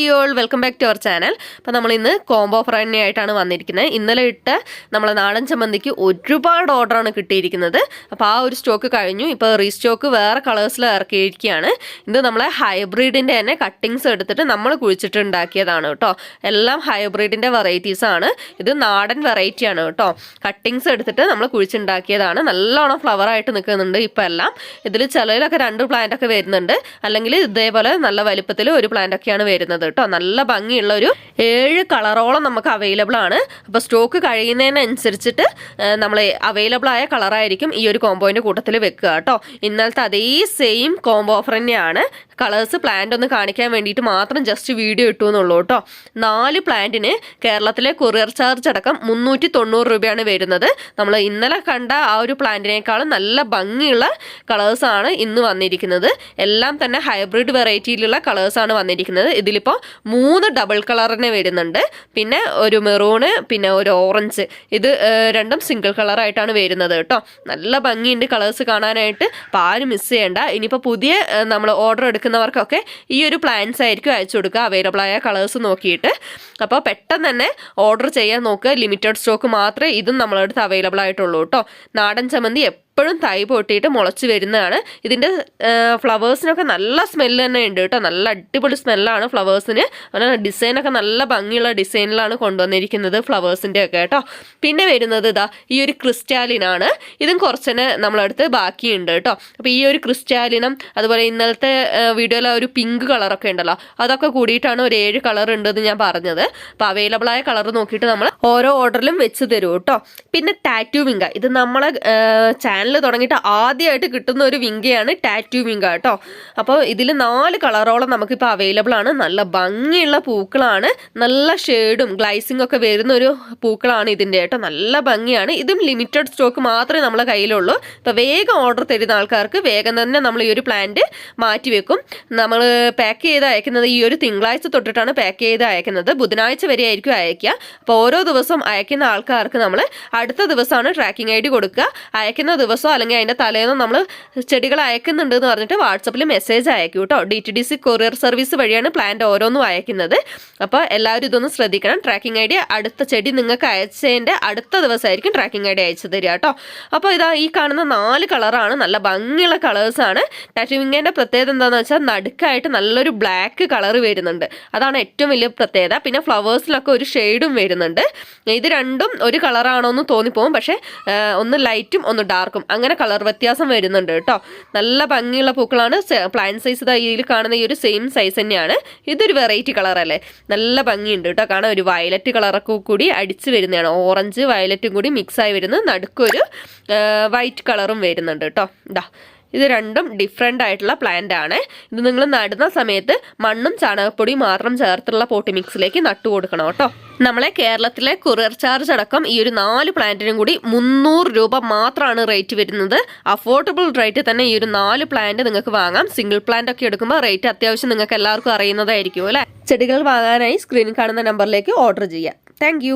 Hi all welcome back to our channel അപ്പോൾ നമ്മൾ ഇന്ന് കോംബോ ഓഫർ തന്നെയായിട്ടാണ് വന്നിരിക്കുന്നത്. ഇന്നലെ ഇട്ട നമ്മളെ നാടൻ ചമ്മന്തിക്ക് ഒരുപാട് ഓർഡറാണ് കിട്ടിയിരിക്കുന്നത്. അപ്പോൾ ആ ഒരു സ്റ്റോക്ക് കഴിഞ്ഞു. ഇപ്പോൾ റീസ്റ്റോക്ക് വേറെ കളേഴ്സിൽ ഇറക്കിയിരിക്കുകയാണ്. ഇത് നമ്മളെ ഹൈബ്രിഡിന്റെ തന്നെ കട്ടിങ്സ് എടുത്തിട്ട് നമ്മൾ കുഴിച്ചിട്ട് ഉണ്ടാക്കിയതാണ് കേട്ടോ. എല്ലാം ഹൈബ്രിഡിന്റെ വെറൈറ്റീസാണ് ഇത് നാടൻ വെറൈറ്റിയാണ് കേട്ടോ. കട്ടിങ്സ് എടുത്തിട്ട് നമ്മൾ കുഴിച്ചുണ്ടാക്കിയതാണ് നല്ലോണം ഫ്ലവർ ആയിട്ട് നിൽക്കുന്നുണ്ട് ഇപ്പോൾ എല്ലാം. ഇതിൽ ചിലയിലൊക്കെ രണ്ട് പ്ലാന്റ് ഒക്കെ വരുന്നുണ്ട്. അല്ലെങ്കിൽ ഇതേപോലെ നല്ല വലിപ്പത്തിൽ ഒരു പ്ലാന്റ് ഒക്കെയാണ് വരുന്നത് കേട്ടോ. നല്ല ഭംഗിയുള്ള ഒരു ഏഴ് കളറോളം നമുക്ക് അവൈലബിൾ ആണ്. അപ്പോൾ സ്റ്റോക്ക് കഴിയുന്നതിനനുസരിച്ചിട്ട് നമ്മൾ അവൈലബിൾ ആയ കളറായിരിക്കും ഈ ഒരു കോംബോയിന്റെ കൂട്ടത്തിൽ വെക്കുക കേട്ടോ. ഇന്നലത്തെ അതേ സെയിം കോംബോ ഓഫർ തന്നെയാണ്. കളേഴ്സ് പ്ലാന്റ് ഒന്ന് കാണിക്കാൻ വേണ്ടിയിട്ട് മാത്രം ജസ്റ്റ് വീഡിയോ ഇട്ടു എന്നുള്ളൂ കേട്ടോ. നാല് പ്ലാന്റിന് കേരളത്തിലെ കൊറിയർ ചാർജ് അടക്കം മുന്നൂറ്റി തൊണ്ണൂറ് രൂപയാണ് വരുന്നത്. നമ്മൾ ഇന്നലെ കണ്ട ആ ഒരു പ്ലാന്റിനേക്കാളും നല്ല ഭംഗിയുള്ള കളേഴ്സാണ് ഇന്ന് വന്നിരിക്കുന്നത്. എല്ലാം തന്നെ ഹൈബ്രിഡ് വെറൈറ്റിയിലുള്ള കളേഴ്സാണ് വന്നിരിക്കുന്നത്. ഇതിലിപ്പോൾ മൂന്ന് ഡബിൾ കളറിന് വരുന്നുണ്ട്. പിന്നെ ഒരു മെറൂണ് പിന്നെ ഒരു ഓറഞ്ച് ഇത് രണ്ടും സിംഗിൾ കളറായിട്ടാണ് വരുന്നത് കേട്ടോ. നല്ല ഭംഗിയുണ്ട് കളേഴ്സ് കാണാനായിട്ട്. അപ്പോൾ ആരും മിസ് ചെയ്യണ്ട. ഇനിയിപ്പോൾ പുതിയ നമ്മൾ ഓർഡർ എടുക്കുന്നവർക്കൊക്കെ ഈ ഒരു പ്ലാൻസ് ആയിരിക്കും അയച്ചു കൊടുക്കുക. അവൈലബിൾ ആയ കളേഴ്സ് നോക്കിയിട്ട്. അപ്പോൾ പെട്ടെന്ന് തന്നെ ഓർഡർ ചെയ്യാൻ നോക്കുക. ലിമിറ്റഡ് സ്റ്റോക്ക് മാത്രമേ ഇതും നമ്മളടുത്ത് അവൈലബിൾ ആയിട്ടുള്ളൂ കേട്ടോ നാടൻ ചമ്മന്തി എപ്പോഴും തൈ പൊട്ടിയിട്ട് മുളച്ച് വരുന്നതാണ്. ഇതിന്റെ ഫ്ലവേഴ്സിനൊക്കെ നല്ല സ്മെല്ല് തന്നെ ഉണ്ട് കേട്ടോ. നല്ല അടിപൊളി സ്മെല്ലാണ് ഫ്ലവേഴ്സിന്. അതുപോലെ ഡിസൈനൊക്കെ നല്ല ഭംഗിയുള്ള ഡിസൈനിലാണ് കൊണ്ടുവന്നിരിക്കുന്നത് ഫ്ലവേഴ്സിന്റെ ഒക്കെ കേട്ടോ. പിന്നെ വരുന്നത് ഇതാ ഈ ഒരു ക്രിസ്റ്റാലിനാണ് ഇതും കുറച്ചനെ നമ്മളടുത്ത് ബാക്കിയുണ്ട് കേട്ടോ. അപ്പോൾ ഈ ഒരു ക്രിസ്റ്റാലിനും അതുപോലെ ഇന്നലത്തെ വീഡിയോയിൽ ഒരു പിങ്ക് കളറൊക്കെ ഉണ്ടല്ലോ അതൊക്കെ കൂടിയിട്ടാണ് ഒരു ഏഴ് കളർ ഉണ്ടെന്ന് ഞാൻ പറഞ്ഞത്. അപ്പോൾ അവൈലബിൾ ആയ കളർ നോക്കിയിട്ട് നമ്മൾ ഓരോ ഓർഡറിലും വെച്ച് തരും കേട്ടോ. പിന്നെ ടാറ്റൂവിങ്ക ഇത് നമ്മളെ ചാനൽ തുടങ്ങിയിട്ട് ആദ്യമായിട്ട് കിട്ടുന്ന ഒരു വിങ്കയാണ് ടാറ്റു വിങ്ക കേട്ടോ അപ്പോൾ ഇതിൽ നാല് കളറോളം നമുക്കിപ്പോൾ അവൈലബിൾ ആണ്. നല്ല ഭംഗിയുള്ള പൂക്കളാണ്. നല്ല ഷെയ്ഡും ഗ്ലൈസിംഗ് ഒക്കെ വരുന്ന ഒരു പൂക്കളാണ് ഇതിന്റെ കേട്ടോ. നല്ല ഭംഗിയാണ്. ഇതും ലിമിറ്റഡ് സ്റ്റോക്ക് മാത്രമേ നമ്മളെ കയ്യിലുള്ളൂ. അപ്പോൾ വേഗം ഓർഡർ തരുന്ന ആൾക്കാർക്ക് വേഗം തന്നെ നമ്മൾ ഈ ഒരു പ്ലാന്റ് മാറ്റി വെക്കും. നമ്മൾ പാക്ക് ചെയ്ത് അയക്കുന്നത് ഈ ഒരു തിങ്കളാഴ്ച തൊട്ടിട്ടാണ് പാക്ക് ചെയ്ത് അയക്കുന്നത്. ബുധനാഴ്ച വരെ ആയിരിക്കും അയക്കുക അപ്പോൾ ഓരോ ദിവസം അയക്കുന്ന ആൾക്കാർക്ക് നമ്മൾ അടുത്ത ദിവസമാണ് ട്രാക്കിംഗ് ഐ ഡി കൊടുക്കുക. അയക്കുന്ന ദിവസമോ അല്ലെങ്കിൽ അതിന്റെ തലേന്നോ നമ്മൾ ചെടികൾ അയക്കുന്നുണ്ട് എന്ന് പറഞ്ഞിട്ട് വാട്സപ്പിൽ മെസ്സേജ് അയക്കും കേട്ടോ. D T D C courier service വഴിയാണ് പ്ലാന്റ് ഓരോന്നും അയക്കുന്നത്. അപ്പോൾ എല്ലാവരും ഇതൊന്ന് ശ്രദ്ധിക്കണം. ട്രാക്കിംഗ് ഐ ഡി അടുത്ത ചെടി നിങ്ങൾക്ക് അയച്ചതിന്റെ അടുത്ത ദിവസമായിരിക്കും ട്രാക്കിംഗ് ഐ ഡി അയച്ചു തരിക കേട്ടോ. അപ്പോൾ ഇതാ ഈ കാണുന്ന നാല് കളറാണ്. നല്ല ഭംഗിയുള്ള കളേഴ്സാണ് ടാറ്റുവിങ്ങേന്റെ പ്രത്യേകത എന്താണെന്ന് വെച്ചാൽ നടുക്കായിട്ട് നല്ലൊരു ബ്ലാക്ക് കളർ വരുന്നുണ്ട്. അതാണ് ഏറ്റവും വലിയ പ്രത്യേകത. പിന്നെ ഫ്ലവേഴ്സിലൊക്കെ ഒരു ഷെയ്ഡും വരുന്നുണ്ട്. ഇത് രണ്ടും ഒരു കളറാണോ എന്ന് തോന്നിപ്പോവും പക്ഷേ ഒന്ന് ലൈറ്റും ഒന്ന് ഡാർക്കും അങ്ങനെ കളർ വ്യത്യാസം വരുന്നുണ്ട് കേട്ടോ. നല്ല ഭംഗിയുള്ള പൂക്കളാണ്. പ്ലാൻ സൈസ് ഇതാ ഇതിൽ കാണുന്ന ഈ ഒരു സെയിം സൈസ് തന്നെയാണ്. ഇതൊരു വെറൈറ്റി കളർ അല്ലേ? നല്ല ഭംഗിയുണ്ട് കേട്ടോ. കാണാൻ ഒരു വയലറ്റ് കളറൊക്കെ കൂടി അടിച്ച് വരുന്നതാണ്. ഓറഞ്ച് വയലറ്റും കൂടി മിക്സ് ആയി വരുന്നത് നടുക്കൊരു വൈറ്റ് കളറും വരുന്നുണ്ട് കേട്ടോ. ഇതാ ഇത് രണ്ടും ഡിഫറെന്റ് ആയിട്ടുള്ള പ്ലാന്റ് ആണ്. ഇത് നിങ്ങൾ നടുന്ന സമയത്ത് മണ്ണും ചാണകപ്പൊടിയും മാത്രം ചേർത്തുള്ള പോട്ടി മിക്സിലേക്ക് നട്ടു കൊടുക്കണം കേട്ടോ. നമ്മളെ കേരളത്തിലെ കൊറിയർ ചാർജ് അടക്കം ഈ ഒരു നാല് പ്ലാന്റിനും കൂടി മുന്നൂറ് രൂപ മാത്രമാണ് റേറ്റ് വരുന്നത്. അഫോർഡബിൾ റേറ്റ് തന്നെ ഈ ഒരു നാല് പ്ലാന്റ് നിങ്ങൾക്ക് വാങ്ങാം. സിംഗിൾ പ്ലാന്റ് ഒക്കെ എടുക്കുമ്പോൾ റേറ്റ് അത്യാവശ്യം നിങ്ങൾക്ക് എല്ലാവർക്കും അറിയുന്നതായിരിക്കും അല്ലേ? ചെടികൾ വാങ്ങാനായി സ്ക്രീനിൽ കാണുന്ന നമ്പറിലേക്ക് ഓർഡർ ചെയ്യാം. താങ്ക്